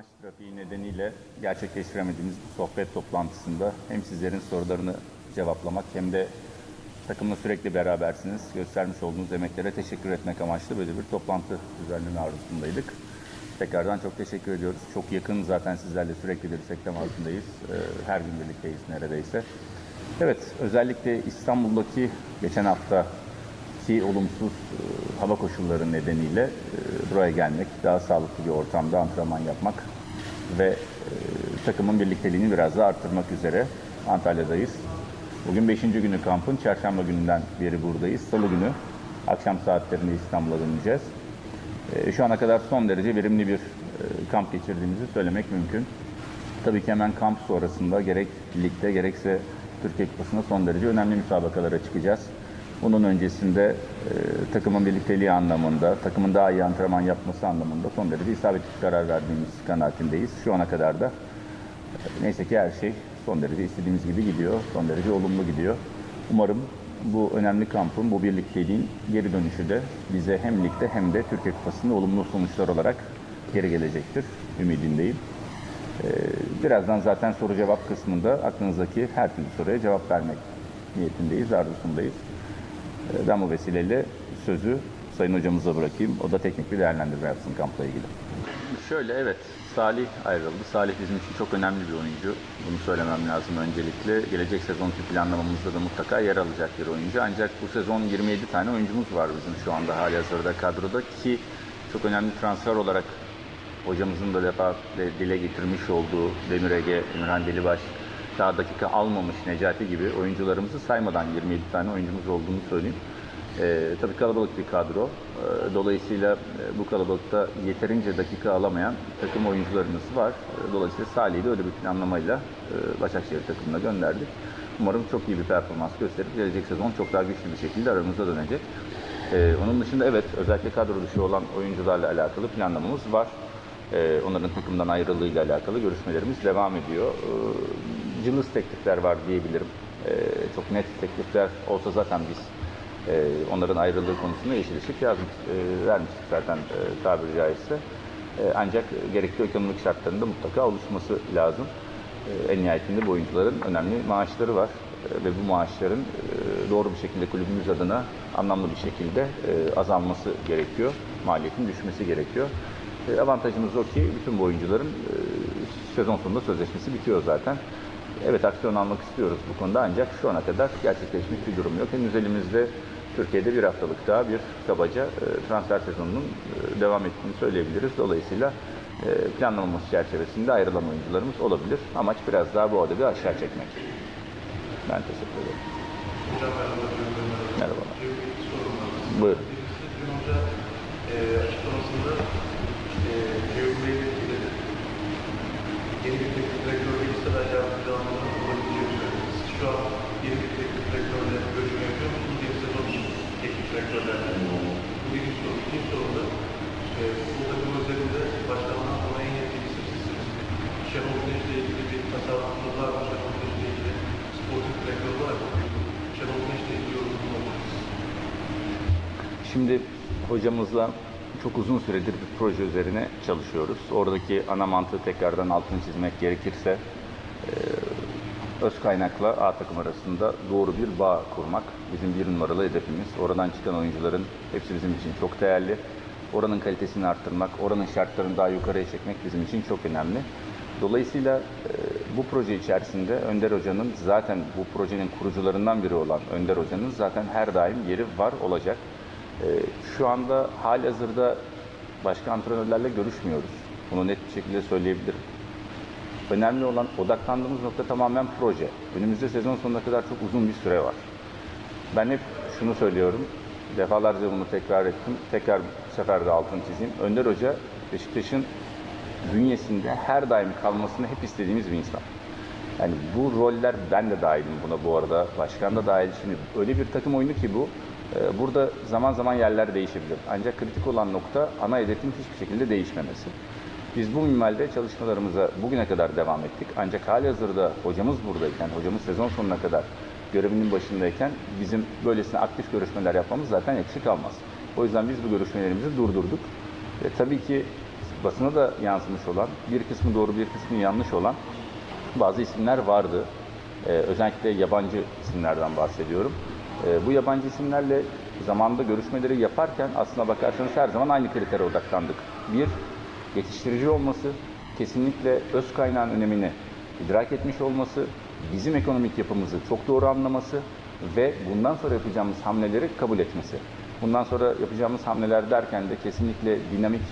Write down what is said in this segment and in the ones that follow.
Maç trafiği nedeniyle gerçekleştiremediğimiz bu sohbet toplantısında hem sizlerin sorularını cevaplamak hem de takımla sürekli berabersiniz. Göstermiş olduğunuz emeklere teşekkür etmek amaçlı böyle bir toplantı düzenleme arzusundaydık. Tekrardan çok teşekkür ediyoruz. Çok yakın zaten sizlerle sürekli bir istek temasındayız. Ee, Her gün birlikteyiz neredeyse. Evet, özellikle İstanbul'daki geçen hafta ki olumsuz e, hava koşulları nedeniyle e, buraya gelmek, daha sağlıklı bir ortamda antrenman yapmak ve e, takımın birlikteliğini biraz daha arttırmak üzere Antalya'dayız. Bugün 5. günü kampın, çarşamba gününden beri buradayız. Salı günü akşam saatlerinde İstanbul'a döneceğiz. E, Şu ana kadar son derece verimli bir e, kamp geçirdiğimizi söylemek mümkün. Tabii ki hemen kamp sonrasında gerek ligde gerekse Türkiye Kupası'nda son derece önemli müsabakalara çıkacağız. Bunun öncesinde e, takımın birlikteliği anlamında, takımın daha iyi antrenman yapması anlamında son derece isabetli karar verdiğimiz kanaatindeyiz. Şu ana kadar da e, neyse ki her şey son derece istediğimiz gibi gidiyor, son derece olumlu gidiyor. Umarım bu önemli kampın, bu birlikteliğin geri dönüşü de bize hem ligde hem de Türkiye Kupası'nda olumlu sonuçlar olarak geri gelecektir. Ümidindeyim. Ee, Birazdan zaten soru cevap kısmında aklınızdaki her türlü soruya cevap vermek niyetindeyiz, arzusundayız. Ee, Ben bu vesileyle sözü Sayın Hocamıza bırakayım. O da teknik bir değerlendirme yapsın kampla ilgili. Şöyle evet, Salih ayrıldı. Salih bizim için çok önemli bir oyuncu. Bunu söylemem lazım öncelikle. Gelecek sezonki planlamamızda da mutlaka yer alacak bir oyuncu. Ancak bu sezon 27 tane oyuncumuz var bizim şu anda hali hazırda kadroda ki çok önemli transfer olarak hocamızın da defa dile getirmiş olduğu Demir Ege, Emirhan Delibaş, daha dakika almamış Necati gibi oyuncularımızı saymadan 27 tane oyuncumuz olduğunu söyleyeyim. Ee, tabii kalabalık bir kadro. Ee, dolayısıyla e, bu kalabalıkta yeterince dakika alamayan takım oyuncularımız var. Ee, dolayısıyla Salih'i de öyle bir planlamayla e, Başakşehir takımına gönderdik. Umarım çok iyi bir performans gösterip gelecek sezon çok daha güçlü bir şekilde aramıza dönecek. Ee, onun dışında evet özellikle kadro dışı olan oyuncularla alakalı planlamamız var. Ee, onların takımdan ayrılığıyla alakalı görüşmelerimiz devam ediyor. Ee, cılız teklifler var diyebilirim. Ee, çok net teklifler olsa zaten biz e, onların ayrılığı konusunda yeşil ışık yazmış, e, vermiştik zaten e, tabiri caizse. E, ancak gerekli ekonomik şartlarında mutlaka oluşması lazım. E, en nihayetinde bu oyuncuların önemli maaşları var E, ve bu maaşların e, doğru bir şekilde kulübümüz adına anlamlı bir şekilde e, azalması gerekiyor. Maliyetin düşmesi gerekiyor. E, avantajımız o ki bütün bu oyuncuların e, sezon sonunda sözleşmesi bitiyor zaten. Evet aksiyon almak istiyoruz bu konuda ancak şu ana kadar gerçekleşmiş bir durum yok. Henüz elimizde Türkiye'de bir haftalık daha bir kabaca e, transfer sezonunun e, devam ettiğini söyleyebiliriz. Dolayısıyla e, planlamamız çerçevesinde ayrılan oyuncularımız olabilir. Amaç biraz daha bu adedi aşağı çekmek. Ben teşekkür ederim. Hocam merhaba. Merhaba. Bir sorum var. Buyurun. Birincisi dün hoca e, açıklamasında yeni bir teknik direktör ben şu an bir teknik direktörle görüşme yapıyor musunuz? Yeni sezon teknik direktörlerle. Bu birinci soru. İkinci soru da e, bu takım özelinde başkanından sonra en yetkili sizsiniz. Şenol Güneş'le ilgili bir tasarrufunuz var mı? Şenol Güneş'le ilgili sportif direktör olarak Şenol Güneş'le ilgili yorumunuz olur. Şimdi hocamızla çok uzun süredir bir proje üzerine çalışıyoruz. Oradaki ana mantığı tekrardan altını çizmek gerekirse öz kaynakla A takım arasında doğru bir bağ kurmak bizim bir numaralı hedefimiz. Oradan çıkan oyuncuların hepsi bizim için çok değerli. Oranın kalitesini arttırmak, oranın şartlarını daha yukarıya çekmek bizim için çok önemli. Dolayısıyla e, bu proje içerisinde Önder Hoca'nın zaten bu projenin kurucularından biri olan Önder Hoca'nın zaten her daim yeri var olacak. Ee, Şu anda hali hazırda başka antrenörlerle görüşmüyoruz. Bunu net bir şekilde söyleyebilirim. Önemli olan odaklandığımız nokta tamamen proje. Önümüzde sezon sonuna kadar çok uzun bir süre var. Ben hep şunu söylüyorum. Defalarca bunu tekrar ettim. Tekrar bu sefer de altını çizeyim. Önder Hoca Beşiktaş'ın bünyesinde her daim kalmasını hep istediğimiz bir insan. Yani bu roller ben de dahilim buna bu arada. Başkan da dahil. Şimdi öyle bir takım oyunu ki bu. e, Burada zaman zaman yerler değişebilir. Ancak kritik olan nokta ana hedefin hiçbir şekilde değişmemesi. Biz bu minvalde çalışmalarımıza bugüne kadar devam ettik. Ancak hali hazırda hocamız buradayken, hocamız sezon sonuna kadar görevinin başındayken bizim böylesine aktif görüşmeler yapmamız zaten eksik kalmaz. O yüzden biz bu görüşmelerimizi durdurduk. Ve tabii ki basına da yansımış olan, bir kısmı doğru bir kısmı yanlış olan bazı isimler vardı. Ee, özellikle yabancı isimlerden bahsediyorum. Ee, bu yabancı isimlerle zamanında görüşmeleri yaparken aslına bakarsanız her zaman aynı kritere odaklandık. Bir, yetiştirici olması, kesinlikle öz kaynağın önemini idrak etmiş olması, bizim ekonomik yapımızı çok doğru anlaması ve bundan sonra yapacağımız hamleleri kabul etmesi. Bundan sonra yapacağımız hamleler derken de kesinlikle dinamik,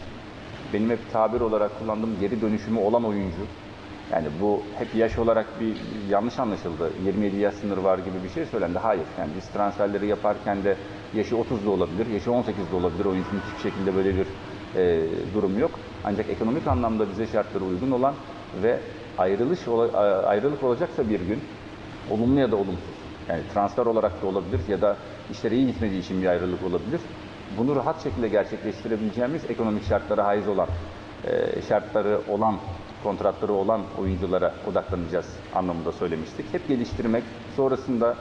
benim hep tabir olarak kullandığım geri dönüşümü olan oyuncu. Yani bu hep yaş olarak bir yanlış anlaşıldı. 27 yaş sınırı var gibi bir şey söylendi. Hayır. Yani biz transferleri yaparken de yaşı 30'da olabilir, yaşı 18'de olabilir. Oyuncunun hiçbir şekilde böyle bir e, durum yok. Ancak ekonomik anlamda bize şartlara uygun olan ve ayrılış ayrılık olacaksa bir gün olumlu ya da olumsuz. Yani transfer olarak da olabilir ya da işleri iyi gitmediği için bir ayrılık olabilir. Bunu rahat şekilde gerçekleştirebileceğimiz ekonomik şartlara haiz olan, e, şartları olan, kontratları olan oyunculara odaklanacağız anlamında söylemiştik. Hep geliştirmek, sonrasında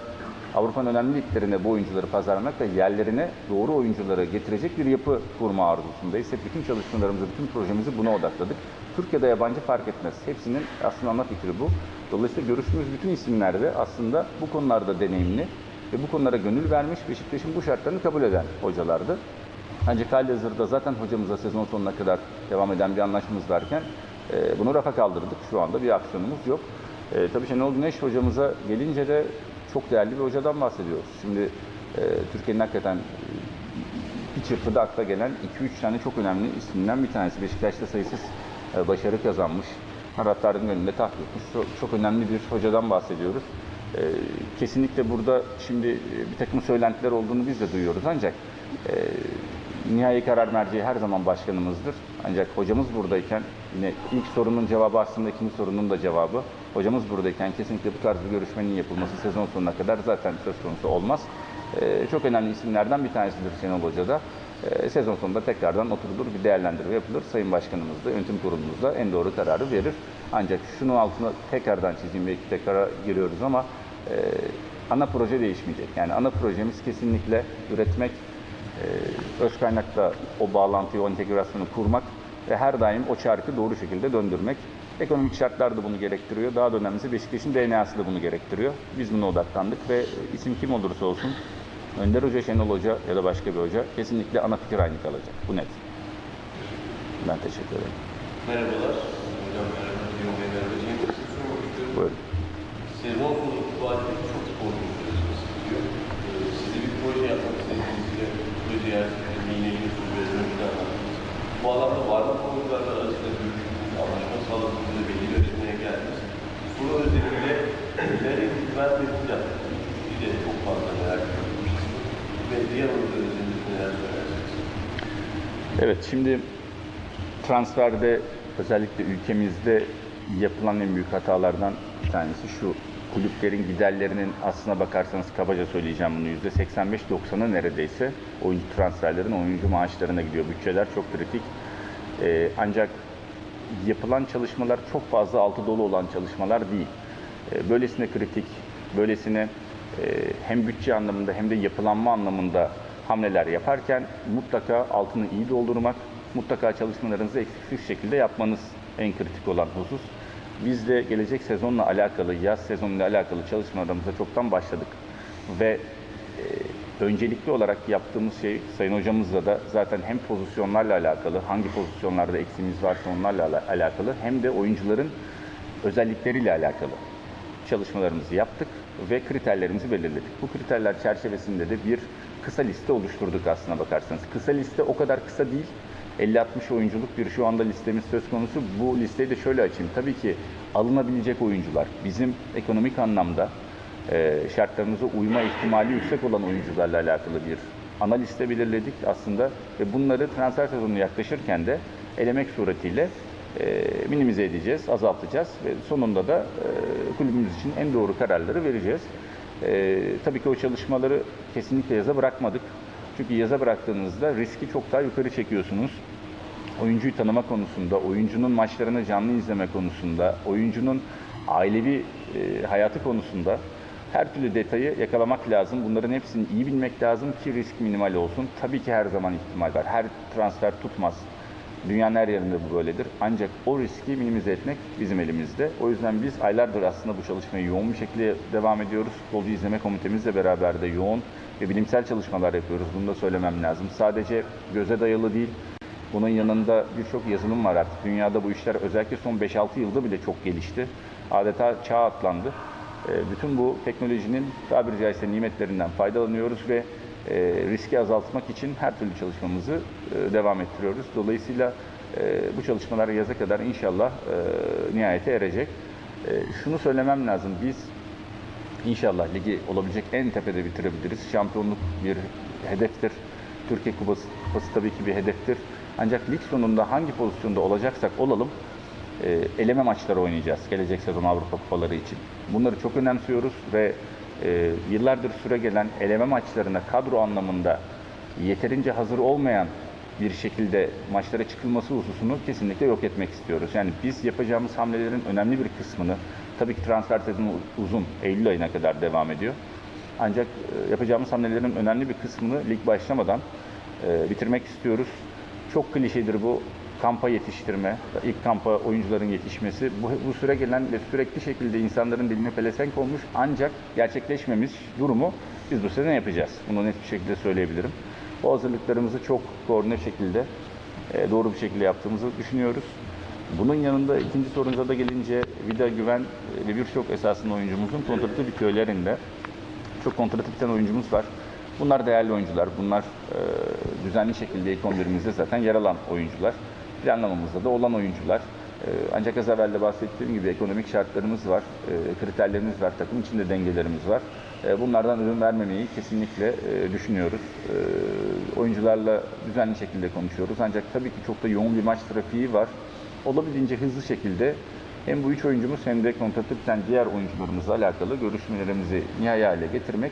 Avrupa'nın önemli liglerine bu oyuncuları pazarlamak ve yerlerine doğru oyuncuları getirecek bir yapı kurma arzusundayız. Hep bütün çalışmalarımızı, bütün projemizi buna odakladık. Türkiye'de yabancı fark etmez. Hepsinin aslında ana fikri bu. Dolayısıyla görüştüğümüz bütün isimler de aslında bu konularda deneyimli ve bu konulara gönül vermiş, Beşiktaş'ın bu şartlarını kabul eden hocalardı. Ancak halihazırda zaten hocamızla sezon sonuna kadar devam eden bir anlaşmamız varken e, bunu rafa kaldırdık. Şu anda bir aksiyonumuz yok. E, tabii Şenol Güneş hocamıza gelince de çok değerli bir hocadan bahsediyoruz. Şimdi e, Türkiye'nin hakikaten e, bir çırpıda akla gelen 2-3 tane çok önemli isimden bir tanesi. Beşiktaş'ta sayısız e, başarı kazanmış. Taraftarın önünde taht etmiş. Çok, çok önemli bir hocadan bahsediyoruz. E, kesinlikle burada şimdi e, bir takım söylentiler olduğunu biz de duyuyoruz ancak e, nihai karar merceği her zaman başkanımızdır. Ancak hocamız buradayken yine ilk sorunun cevabı aslında ikinci sorunun da cevabı. Hocamız buradayken kesinlikle bu tarz bir görüşmenin yapılması sezon sonuna kadar zaten söz konusu olmaz. Ee, çok önemli isimlerden bir tanesidir Şenol Hoca da. Ee, sezon sonunda tekrardan oturulur, bir değerlendirme yapılır. Sayın Başkanımız da, yönetim kurulumuz da en doğru kararı verir. Ancak şunun altına tekrardan çizeyim, belki tekrar giriyoruz ama e, ana proje değişmeyecek. Yani ana projemiz kesinlikle üretmek, e, öz kaynakla o bağlantıyı, o entegrasyonu kurmak ve her daim o çarkı doğru şekilde döndürmek. Ekonomik şartlar da bunu gerektiriyor. Daha da önemlisi Beşiktaş'ın DNA'sı da bunu gerektiriyor. Biz buna odaklandık ve isim kim olursa olsun Önder Hoca, Şenol Hoca ya da başka bir hoca kesinlikle ana fikir aynı kalacak. Bu net. Ben teşekkür ederim. Merhabalar. Hocam merhaba. Diyor. Buyurun. Sezon sonu itibariyle çok spor konuşuyorsunuz diyor. Ee, siz de bir proje yapmak istediğinizde proje ve önümüzde anlattınız. Bu alanda var mı konuklarla arasında görüştüğünüz, anlaşma sağladığınız ve belli aşamaya geldiniz. Soru özelinde ileri güven tepki yaptınız. Bir de çok fazla merak etmiştim. Ve diğer özelinde neler söylersiniz? Evet şimdi transferde özellikle ülkemizde yapılan en büyük hatalardan bir tanesi şu. Kulüplerin giderlerinin aslına bakarsanız kabaca söyleyeceğim bunu %85-90'ı neredeyse oyuncu transferlerin oyuncu maaşlarına gidiyor. Bütçeler çok kritik. Ee, ancak yapılan çalışmalar çok fazla altı dolu olan çalışmalar değil. Ee, böylesine kritik, böylesine e, hem bütçe anlamında hem de yapılanma anlamında hamleler yaparken mutlaka altını iyi doldurmak, mutlaka çalışmalarınızı eksiksiz şekilde yapmanız en kritik olan husus. Biz de gelecek sezonla alakalı, yaz sezonuyla alakalı çalışmalarımıza çoktan başladık. Ve e, öncelikli olarak yaptığımız şey Sayın Hocamızla da zaten hem pozisyonlarla alakalı, hangi pozisyonlarda eksiğimiz varsa onlarla ala- alakalı hem de oyuncuların özellikleriyle alakalı çalışmalarımızı yaptık ve kriterlerimizi belirledik. Bu kriterler çerçevesinde de bir kısa liste oluşturduk aslına bakarsanız. Kısa liste o kadar kısa değil. 50-60 oyunculuk bir şu anda listemiz söz konusu. Bu listeyi de şöyle açayım. Tabii ki alınabilecek oyuncular. Bizim ekonomik anlamda e, şartlarımıza uyma ihtimali yüksek olan oyuncularla alakalı bir ana liste belirledik aslında ve bunları transfer sezonu yaklaşırken de elemek suretiyle e, minimize edeceğiz, azaltacağız ve sonunda da e, kulübümüz için en doğru kararları vereceğiz. E, tabii ki o çalışmaları kesinlikle yaza bırakmadık. Çünkü yaza bıraktığınızda riski çok daha yukarı çekiyorsunuz. Oyuncuyu tanıma konusunda, oyuncunun maçlarını canlı izleme konusunda, oyuncunun ailevi e, hayatı konusunda her türlü detayı yakalamak lazım. Bunların hepsini iyi bilmek lazım ki risk minimal olsun. Tabii ki her zaman ihtimal var. Her transfer tutmaz. Dünyanın her yerinde bu böyledir. Ancak o riski minimize etmek bizim elimizde. O yüzden biz aylardır aslında bu çalışmayı yoğun bir şekilde devam ediyoruz. Futbolcu izleme komitemizle beraber de yoğun ve bilimsel çalışmalar yapıyoruz. Bunu da söylemem lazım. Sadece göze dayalı değil, bunun yanında birçok yazılım var artık. Dünyada bu işler özellikle son 5-6 yılda bile çok gelişti. Adeta çağ atlandı. E, Bütün bu teknolojinin tabiri caizse nimetlerinden faydalanıyoruz ve e, riski azaltmak için her türlü çalışmamızı e, devam ettiriyoruz. Dolayısıyla e, bu çalışmalar yaza kadar inşallah nihayete erecek. Şunu söylemem lazım. Biz İnşallah ligi olabilecek en tepede bitirebiliriz. Şampiyonluk bir hedeftir. Türkiye Kupası, kupası tabii ki bir hedeftir. Ancak lig sonunda hangi pozisyonda olacaksak olalım e, eleme maçları oynayacağız gelecek sezon Avrupa Kupaları için. Bunları çok önemsiyoruz ve e, yıllardır süre gelen eleme maçlarına kadro anlamında yeterince hazır olmayan bir şekilde maçlara çıkılması hususunu kesinlikle yok etmek istiyoruz. Yani biz yapacağımız hamlelerin önemli bir kısmını, tabii ki transfer sezonu uzun, Eylül ayına kadar devam ediyor. Ancak e, yapacağımız hamlelerin önemli bir kısmını lig başlamadan e, bitirmek istiyoruz. Çok klişedir bu kampa yetiştirme, ilk kampa oyuncuların yetişmesi. Bu, bu süre gelen ve sürekli şekilde insanların diline pelesenk olmuş ancak gerçekleşmemiş durumu biz bu sene yapacağız. Bunu net bir şekilde söyleyebilirim. Bu hazırlıklarımızı çok koordine şekilde, e, doğru bir şekilde yaptığımızı düşünüyoruz. Bunun yanında ikinci sorunuza da gelince Vida Güven e, ve birçok esasında oyuncumuzun kontratı bitiyor ellerinde. Çok kontratı biten oyuncumuz var. Bunlar değerli oyuncular. Bunlar e, düzenli şekilde ilk 11'imizde zaten yer alan oyuncular. Planlamamızda da olan oyuncular. E, ancak az evvel de bahsettiğim gibi ekonomik şartlarımız var, e, kriterlerimiz var, takım içinde dengelerimiz var. E, bunlardan ürün vermemeyi kesinlikle e, düşünüyoruz. Oyuncularla düzenli şekilde konuşuyoruz. Ancak tabii ki çok da yoğun bir maç trafiği var. Olabildiğince hızlı şekilde hem bu üç oyuncumuz hem de kontratı biten diğer oyuncularımızla alakalı görüşmelerimizi nihai hale getirmek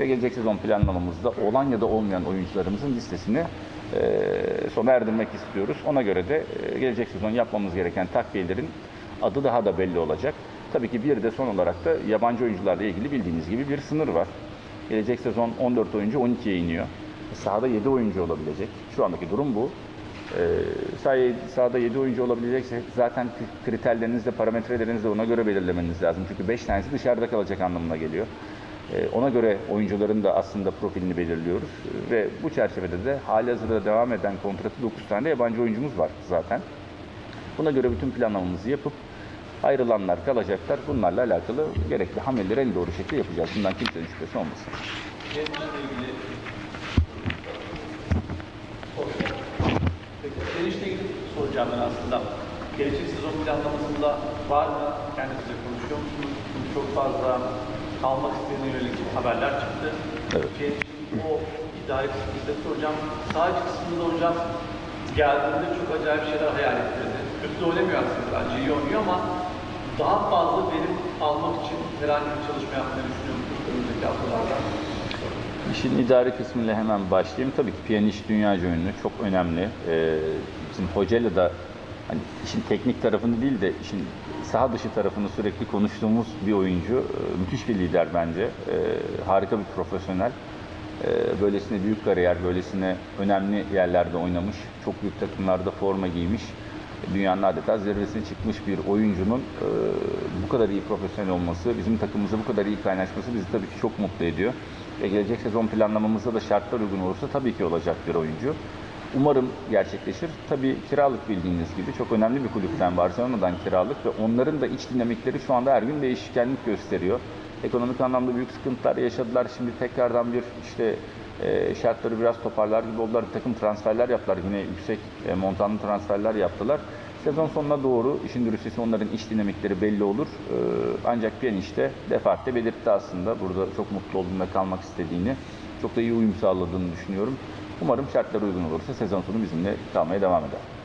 ve gelecek sezon planlamamızda olan ya da olmayan oyuncularımızın listesini sona erdirmek istiyoruz. Ona göre de e, gelecek sezon yapmamız gereken takviyelerin adı daha da belli olacak. Tabii ki bir de son olarak da yabancı oyuncularla ilgili bildiğiniz gibi bir sınır var. Gelecek sezon 14 oyuncu 12'ye iniyor. Sahada 7 oyuncu olabilecek. Şu andaki durum bu. Ee, sahada 7 oyuncu olabilecekse zaten kriterlerinizle, parametrelerinizle ona göre belirlemeniz lazım. Çünkü 5 tanesi dışarıda kalacak anlamına geliyor. Ee, ona göre oyuncuların da aslında profilini belirliyoruz. Ee, Ve bu çerçevede de halihazırda devam eden kontratı 9 tane yabancı oyuncumuz var zaten. Buna göre bütün planlamamızı yapıp ayrılanlar kalacaklar. Bunlarla alakalı gerekli hamleleri en doğru şekilde yapacağız. Bundan kimsenin şüphesi olmasın. Gençlerle ilgili soracağım ben aslında. Gelecek sezon planlamasında var mı? Kendinizle konuşuyor musunuz? Çok fazla kalmak istediğine yönelik haberler çıktı. Evet. Genç'in o idare kısmında soracağım. Sadece kısmında hocam geldiğinde çok acayip şeyler hayal ettirdi. Kötü de oynamıyor aslında. Bence iyi oynuyor ama daha fazla verim almak için herhangi bir çalışma yapmayı düşünüyor musunuz önümüzdeki haftalarda? İşin idari kısmıyla hemen başlayayım. Tabii ki Piyaniş dünyaca ünlü, çok önemli. Ee, bizim hocayla da hani işin teknik tarafını değil de işin saha dışı tarafını sürekli konuştuğumuz bir oyuncu. Ee, müthiş bir lider bence. Ee, harika bir profesyonel. Ee, böylesine büyük kariyer, böylesine önemli yerlerde oynamış. Çok büyük takımlarda forma giymiş. Dünyanın adeta zirvesine çıkmış bir oyuncunun bu kadar iyi profesyonel olması, bizim takımımıza bu kadar iyi kaynaşması bizi tabii ki çok mutlu ediyor. Ve gelecek sezon planlamamızda da şartlar uygun olursa tabii ki olacak bir oyuncu. Umarım gerçekleşir. Tabii kiralık bildiğiniz gibi çok önemli bir kulüpten Barcelona'dan kiralık ve onların da iç dinamikleri şu anda her gün değişkenlik gösteriyor. Ekonomik anlamda büyük sıkıntılar yaşadılar. Şimdi tekrardan bir işte e, şartları biraz toparlar gibi oldular. Bir takım transferler yaptılar. Yine yüksek e, montanlı transferler yaptılar. Sezon sonuna doğru işin dürüstesi onların iş dinamikleri belli olur. E, ancak Pjanic'te defaatle belirtti aslında. Burada çok mutlu olduğunda kalmak istediğini. Çok da iyi uyum sağladığını düşünüyorum. Umarım şartlar uygun olursa sezon sonu bizimle kalmaya devam eder.